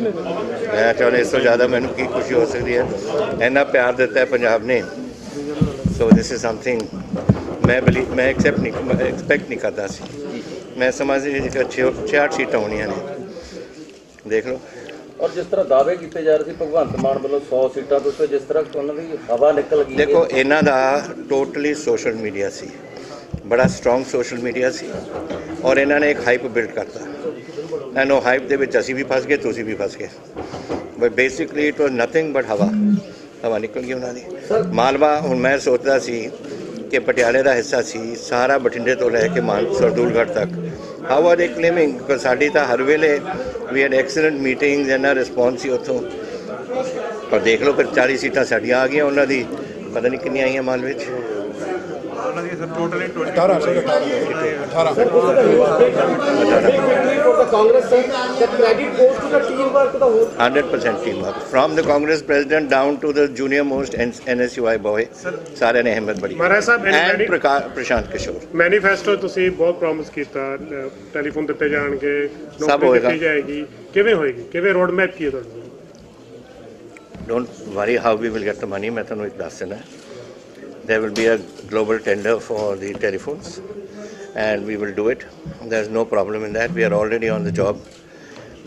ਮੈਂ ਚਾਹੁੰਦਾ ਇਸ ਤੋਂ ਜ਼ਿਆਦਾ ਮੈਨੂੰ ਕੀ ਖੁਸ਼ੀ ਹੋ ਸਕਦੀ ਹੈ? ਇੰਨਾ ਪਿਆਰ ਦਿੱਤਾ ਹੈ ਪੰਜਾਬ ਨੇ। ਸੋ ਦਿਸ ਇਜ਼ ਸਮਥਿੰਗ ਮੈਂ ਬਲੀ ਮੈਂ ਐਕਸੈਪਟ ਨਹੀਂ ਐਕਸਪੈਕਟ ਨਹੀਂ ਕਰਦਾ ਸੀ। ਮੈਂ ਸਮਝਦੀ ਸੀ ਕਿ 66 ਸੀਟਾਂ ਹੋਣੀਆਂ ਨੇ। ਦੇਖ ਲਓ। ਔਰ ਜਿਸ ਤਰ੍ਹਾਂ ਦਾਅਵੇ ਕੀਤੇ ਜਾ ਰਹੇ ਸੀ ਭਗਵੰਤ ਮਾਨ ਵੱਲੋਂ 100 ਸੀਟਾਂ ਤੋਂ ਜਿਸ ਤਰ੍ਹਾਂ ਉਹਨਾਂ ਦੀ ਹਵਾ ਨਿਕਲ ਗਈ। ਦੇਖੋ ਇਹਨਾਂ ਦਾ ਟੋਟਲੀ ਸੋਸ਼ਲ ਮੀਡੀਆ ਸੀ। ਬੜਾ ਸਟਰੋਂਗ ਸੋਸ਼ਲ ਮੀਡੀਆ ਸੀ। ਔਰ ਇਹਨਾਂ ਨੇ ਇੱਕ ਹਾਈਪ ਬਿਲਡ ਕਰਤਾ। ਐਂਡ ਉਹ ਹਾਈਪ ਦੇ ਵਿੱਚ ਅਸੀਂ ਵੀ ਫਸ ਗਏ ਤੁਸੀਂ ਵੀ ਫਸ ਗਏ। But basically it was nothing but ਹਵਾ। ਹਵਾ ਨਿਕਲ ਗਈ ਉਹਨਾਂ ਦੀ। ਮਾਲਵਾ ਹੁਣ ਮੈਂ ਸੋਚਦਾ ਸੀ ਕਿ ਪਟਿਆਲੇ ਦਾ ਹਿੱਸਾ ਸੀ ਸਾਰਾ ਬਠਿੰਡੇ ਤੋਂ ਲੈ ਕੇ ਮਾਨ ਸਰਦੂਲਗੜ੍ਹ ਤੱਕ। ਹਾਊ ਆਰ ਦੇ ਕਲੇਮਿੰਗ ਬਿਕਾਜ਼ ਸਾਡੀ ਤਾਂ ਹਰ ਵੇਲੇ ਵੀ had excellent meetings and response ਸੀ ਉੱਥੋਂ। ਪਰ ਦੇਖ ਲਓ ਫਿਰ 40 ਸੀਟਾਂ ਸਾਡੀਆਂ ਆ ਗਈਆਂ ਉਹਨਾਂ ਦੀ। ਪਤਾ ਨਹੀਂ ਕਿੰਨੀਆਂ ਆਈਆਂ ਮਾਲ ਵਿੱਚ। ਉਹਨਾਂ ਦੀ totally 18 sir 18 for the Congress sir, the credit goes to the teamwork of the whole 100% teamwork from the Congress president down to the junior most NSUI boy ਸਾਰਿਆਂ ਨੇ ਹਿੰਮਤ ਬੜੀ ਮਹਾਰਾਜ ਸਾਹਿਬ, ਐਂਡ ਪ੍ਰਸ਼ਾਂਤ ਕਿਸ਼ੋਰ ਮੈਨੀਫੈਸਟੋ ਤੁਸੀਂ ਬਹੁਤ promise ਕੀਤਾ telephone ਦਿੱਤੇ ਜਾਣਗੇ ਸਭ ਨੌਕਰੀ ਹੋਏਗਾ। ਦਿੱਤੀ ਜਾਏਗੀ ਕਿਵੇਂ ਹੋਏਗੀ ਕਿਵੇਂ ਰੋਡ ਮੈਪ ਕੀ ਹੈ ਤੁਹਾਡਾ don't worry how we will get the money ਮੈਂ ਤੁਹਾਨੂੰ ਇੱਕ ਦੱਸ ਦਿੰਦਾ there will be a global tender for the telephones and we will do it there's no problem in that we are already on the job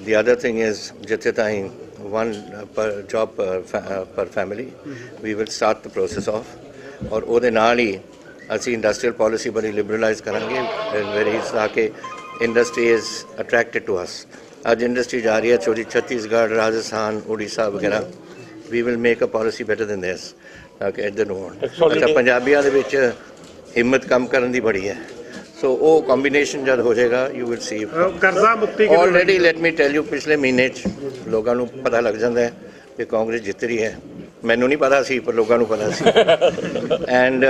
the other thing is ਜਿੱਥੇ ਤਾਈਂ one uh, per job per, fa- uh, per family we will start the process of ਔਰ ਉਹਦੇ ਨਾਲ ਹੀ ਅਸੀਂ industrial policy ਬੜੀ ਲਿਬਰਲਾਈਜ਼ ਕਰਾਂਗੇ very ਤਾਂ ਕਿ industry is attracted to us ਅੱਜ ਇੰਡਸਟਰੀ ਜਾ ਰਹੀ ਹੈ ਚੋਰੀ ਛੱਤੀਸਗੜ੍ਹ ਰਾਜਸਥਾਨ ਉੜੀਸਾ ਵਗੈਰਾ we will make a policy better than this ਤਾਂ ਕਿ ਇੱਧਰ ਨੂੰ ਹੋਣ ਅੱਛਾ ਪੰਜਾਬੀਆਂ ਦੇ ਵਿੱਚ ਹਿੰਮਤ ਕੰਮ ਕਰਨ ਦੀ ਬੜੀ ਹੈ। ਸੋ ਉਹ ਕੰਬੀਨੇਸ਼ਨ ਜਦ ਹੋ ਜਾਏਗਾ ਯੂ ਵਿਲ ਸੀ ਕਰਜ਼ਾ ਮੁਕਤੀ ਕਿਵੇਂ already let me tell you ਪਿਛਲੇ ਮਹੀਨੇ ਚ ਲੋਕਾਂ ਨੂੰ ਪਤਾ ਲੱਗ ਜਾਂਦਾ ਹੈ ਕਿ ਕਾਂਗਰਸ ਜਿੱਤ ਰਹੀ ਹੈ। ਮੈਨੂੰ ਨਹੀਂ ਪਤਾ ਸੀ ਪਰ ਲੋਕਾਂ ਨੂੰ ਪਤਾ ਸੀ। And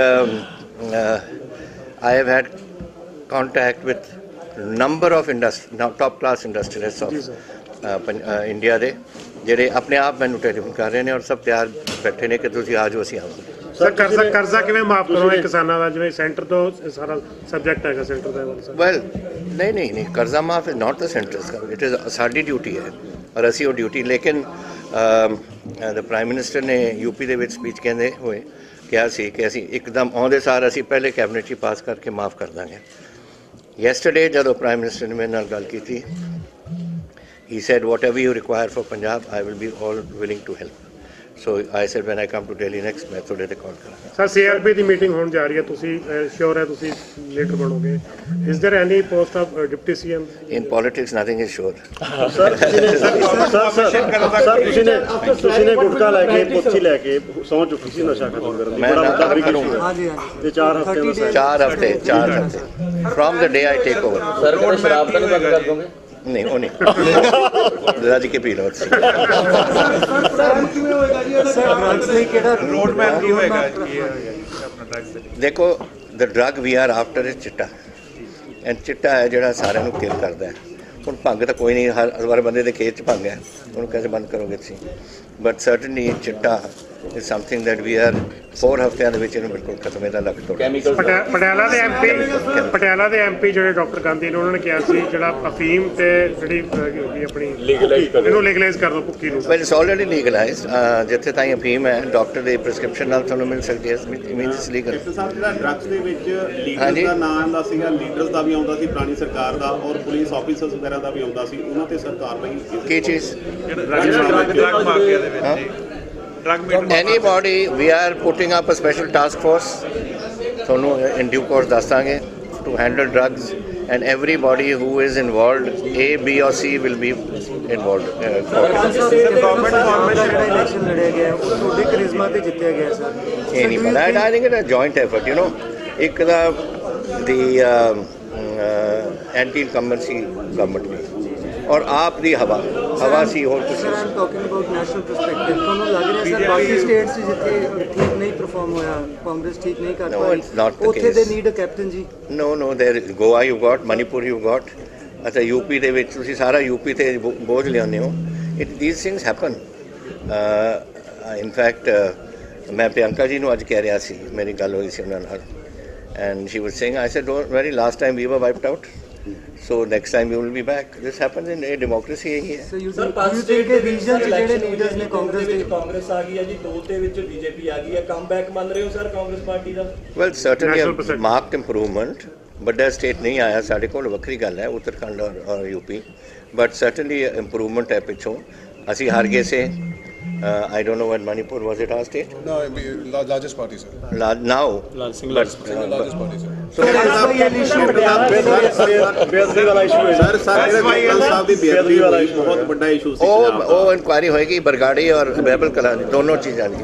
I have had contact with number of industry top class industrialists of India ਦੇ ਜਿਹੜੇ ਆਪਣੇ ਆਪ ਮੈਨੂੰ ਟੈਲੀਫੋਨ ਕਰ ਰਹੇ ਨੇ ਔਰ ਸਭ ਤਿਆਰ ਬੈਠੇ ਨੇ ਕਿ ਤੁਸੀਂ ਆ ਜਾਓ ਅਸੀਂ ਆਵਾਂਗੇ। ਸਰ ਕਰਜ਼ਾ ਕਰਜ਼ਾ ਕਿਵੇਂ ਮਾਫ ਕਰੋਗੇ ਕਿਸਾਨਾਂ ਦਾ? ਜਿਵੇਂ ਸੈਂਟਰ ਤੋਂ ਸਾਰਾ ਸਬਜੈਕਟ ਹੈਗਾ ਸੈਂਟਰ ਦਾ। ਵਾਲਾ ਸਰ ਵੈਲ ਨਹੀਂ ਨਹੀਂ ਨਹੀਂ ਕਰਜ਼ਾ ਮਾਫ is not the centre's it is ਸਾਡੀ ਡਿਊਟੀ ਹੈ ਔਰ ਅਸੀਂ ਉਹ ਡਿਊਟੀ ਲੇਕਿਨ ਦ ਪ੍ਰਾਈਮ ਮਿਨਿਸਟਰ ਨੇ ਯੂਪੀ ਦੇ ਵਿੱਚ ਸਪੀਚ ਕਹਿੰਦੇ ਹੋਏ ਕਿਹਾ ਸੀ ਕਿ ਅਸੀਂ ਇੱਕਦਮ ਆਉਂਦੇ ਸਾਰ ਅਸੀਂ ਪਹਿਲੇ ਕੈਬਨਿਟ 'ਚ ਹੀ ਪਾਸ ਕਰਕੇ ਮਾਫ ਕਰ ਦਾਂਗੇ। ਯੈਸਟਰਡੇ ਜਦੋਂ ਪ੍ਰਾਈਮ ਮਿਨਿਸਟਰ ਨੇ ਮੇਰੇ ਨਾਲ ਗੱਲ ਕੀਤੀ he said whatever you require for punjab i will be all willing to help. so i said when i come to delhi next ਮੈਂ ਤੁਹਾਡੇ ਤੇ ਕਾਲ ਕਰਾਂਗਾ ਸਰ ਸੀਆਰਪੀ ਦੀ ਮੀਟਿੰਗ ਹੋਣ ਜਾ ਰਹੀ ਹੈ ਤੁਸੀਂ ਸ਼ੋਰ ਹੈ ਤੁਸੀਂ leader ਬਣੋਗੇ is there any post of deputy CM in politics nothing is sure sir ਤੁਸੀਂ ਨੇ ਸਰ ਤੁਸੀਂ ਨੇ ਤੁਸੀਂ ਨੇ ਗੁਟਕਾ ਲੈ ਕੇ ਪੁੱਛੀ ਲੈ ਕੇ ਸਹੁੰ ਚੁੱਕੀ ਸੀ ਨਸ਼ਾ ਖਤਮ ਕਰਨ ਦੀ ਮੈਂ ਬੜਾ ਨਾ ਮੁੱਦਾ ਵੀ ਕਰੂੰਗਾ। ਹਾਂਜੀ ਹਾਂਜੀ ਤੇ 4 ਹਫ਼ਤੇ ਦਾ ਸਰ ਚਾਰ ਹਫਤੇ ਚਾਰ ਹਫਤੇ from the day I take over sir ਕਿਤੇ ਸ਼ਰਾਬ ਤਾਂ ਨਹੀਂ ਬੰਦ ਕਰ ਦੋਗੇ ਨਹੀਂ ਉਹ ਨਹੀਂ ਰੱਜ ਕੇ ਪੀ ਲਓ ਦੇਖੋ the drug we are after is ਚਿੱਟਾ ਐਂਡ ਚਿੱਟਾ ਹੈ ਜਿਹੜਾ ਸਾਰਿਆਂ ਨੂੰ ਕਿਲ ਕਰਦਾ ਹੈ ਹੁਣ ਭੰਗ ਤਾਂ ਕੋਈ ਨਹੀਂ ਹਰ ਵਾਰ ਬੰਦੇ ਦੇ ਖੇਤ ਚ ਭੰਗ ਹੈ ਉਹਨੂੰ ਕਿਵੇਂ ਬੰਦ ਕਰੋਗੇ ਤੁਸੀਂ ਬਟ ਸਰਟਨਲੀ ਚਿੱਟਾ is something that we are 4 ਹਫ਼ਤਿਆਂ ਦੇ ਵਿੱਚ ਇਹਨੂੰ ਬਿਲਕੁਲ ਖਤਮ ਇਹਦਾ ਲੱਗ ਤੋੜ ਪਟਿਆਲਾ ਦੇ ਐਮਪੀ ਪਟਿਆਲਾ ਦੇ ਐਮਪੀ ਜਿਹੜੇ ਡਾਕਟਰ ਗਾਂਧੀ ਨੇ ਉਹਨਾਂ ਨੇ ਕਿਹਾ ਸੀ ਜਿਹੜਾ ਅਫੀਮ ਤੇ ਜਿਹੜੀ ਆਪਣੀ ਲੀਗਲਾਈਜ਼ ਇਹਨੂੰ ਲੀਗਲਾਈਜ਼ ਕਰ ਦਿਓ ਭੁੱਕੀ ਨੂੰ। ਵੈਲ ਇਟਸ ਆਲਰੇਡੀ ਲੀਗਲਾਈਜ਼ਡ ਜਿੱਥੇ ਤਾਈਂ ਅਫੀਮ ਹੈ ਡਾਕਟਰ ਦੇ ਪ੍ਰੈਸਕ੍ਰਿਪਸ਼ਨ ਨਾਲ ਤੁਹਾਨੂੰ ਮਿਲ ਸਕਦੀ ਹੈ ਮੀਨਸ ਲੀਗਲ ਸਾਹਿਬ ਜਿਹੜਾ ਡਰੱਗਸ ਦੇ ਵਿੱਚ। ਲੀਡਰਸ ਦਾ ਨਾਮ ਆਉਂਦਾ ਸੀਗਾ ਲੀਡਰਸ ਦਾ ਵੀ ਆਉਂਦਾ ਸੀ ਪੁਰਾਣੀ ਸਰਕਾਰ ਦਾ ਔਰ ਪੁਲਿਸ ਆਫੀਸਰਸ ਵਗੈਰਾ ਦਾ ਵੀ ਆਉਂਦਾ ਸੀ ਉਹਨਾਂ ਤੇ ਸਰਕਾਰ ਲਈ ਕੀ ਚੀਜ਼? ਡਰਗ ਮਾਫੀਆ ਦੇ ਵਿੱਚ ਜੀ drug meter anybody we are putting up a special task force ਤੁਹਾਨੂੰ in due course ਦੱਸਾਂਗੇ to handle drugs and everybody who is involved A B or C will be involved uh, government formation ਜਿਹੜਾ election ਲੜਿਆ ਗਿਆ ਉਹ ਤੁਹਾਡੇ ਕਰਿਸ਼ਮਾ ਤੇ ਜਿੱਤਿਆ ਗਿਆ ਸਰ ਇਹ ਨਹੀਂ ਪਤਾ I think it's a joint effort you know ਇੱਕ ਦਾ the um, uh, anti incumbency government ਨੇ ਔਰ ਆਪ ਦੀ ਹਵਾ ਹਵਾ ਸੀ ਹੋਰ ਕੁਝ sir I'm talking about national perspective ਤੁਹਾਨੂੰ ਲੱਗ ਰਿਹਾ ਸਰ ਬਾਕੀ ਸਟੇਟਸ ਜਿੱਥੇ ਠੀਕ ਨਹੀਂ ਪਰਫਾਰਮ ਹੋਇਆ ਕਾਂਗਰਸ ਠੀਕ ਨਹੀਂ ਕਰ ਪਾਈ ਉੱਥੇ ਦੇ. ਨੀਡ ਕੈਪਟਨ ਜੀ? No no there Goa you got Manipur you got ਅੱਛਾ ਯੂਪੀ ਦੇ ਵਿੱਚ ਤੁਸੀਂ ਸਾਰਾ ਯੂਪੀ ਤੇ ਬੋਝ ਲਿਆਉਂਦੇ ਹੋ। It these things happen in fact ਮੈਂ ਪ੍ਰਿਯੰਕਾ ਜੀ ਨੂੰ ਅੱਜ ਕਹਿ ਰਿਹਾ ਸੀ ਮੇਰੀ ਗੱਲ ਹੋਈ ਸੀ ਉਹਨਾਂ ਨਾਲ। And she was saying I said don't worry last time we were wiped out so next time we will be back this happens in ਇਹ ਡੈਮੋਕ੍ਰੇਸੀ ਇਹੀ ਹੈ ਸਰ ਪਾਸਟ ਸਟੇਟ ਦੇ ਰੀਜਨ ਚ ਜਿਹੜੇ ਲੀਡਰਸ ਨੇ ਕਾਂਗਰਸ ਦੇ ਕਾਂਗਰਸ ਆ ਗਈ ਹੈ ਜੀ ਦੋ ਤੇ ਵਿੱਚ ਬੀਜੇਪੀ ਆ ਗਈ ਹੈ। ਕਮਬੈਕ ਮੰਨ ਰਹੇ ਹੋ ਸਰ ਕਾਂਗਰਸ ਪਾਰਟੀ ਦਾ? ਵੈਲ ਸਰਟਨਲੀ ਮਾਰਕਡ ਇੰਪਰੂਵਮੈਂਟ ਵੱਡਾ ਸਟੇਟ ਨਹੀਂ ਆਇਆ ਸਾਡੇ ਕੋਲ ਵੱਖਰੀ ਗੱਲ ਹੈ ਉੱਤਰਖੰਡ ਔਰ ਯੂਪੀ ਬਟ ਸਰਟਨਲੀ ਇੰਪਰੂਵਮੈਂਟ ਹੈ ਪਿੱਛੋਂ। ਅਸੀਂ ਹਾਰ ਗਏ say. Uh, I don't know when Manipur was it our state? No, largest party, sir. La- now, single, but, uh, largest party, sir. ਬੇਅਦਬੀ ਵਾਲਾ ਇਸ਼ੂ ਹੈ ਸਰ ਸਰ ਜਿਹੜਾ ਗੋਪਾਲ ਸਾਹਿਬ ਦੀ ਬੇਅਦਬੀ ਹੋਈ ਬਹੁਤ ਵੱਡਾ ਇਸ਼ੂ ਸੀ ਉਹ ਉਹ ਇਨਕੁਆਇਰੀ ਹੋਏਗੀ ਬਰਗਾੜੀ ਔਰ ਬਹਿਬਲ ਕਲਾਂ ਦੀ ਦੋਨੋਂ ਚੀਜ਼ਾਂ ਦੀ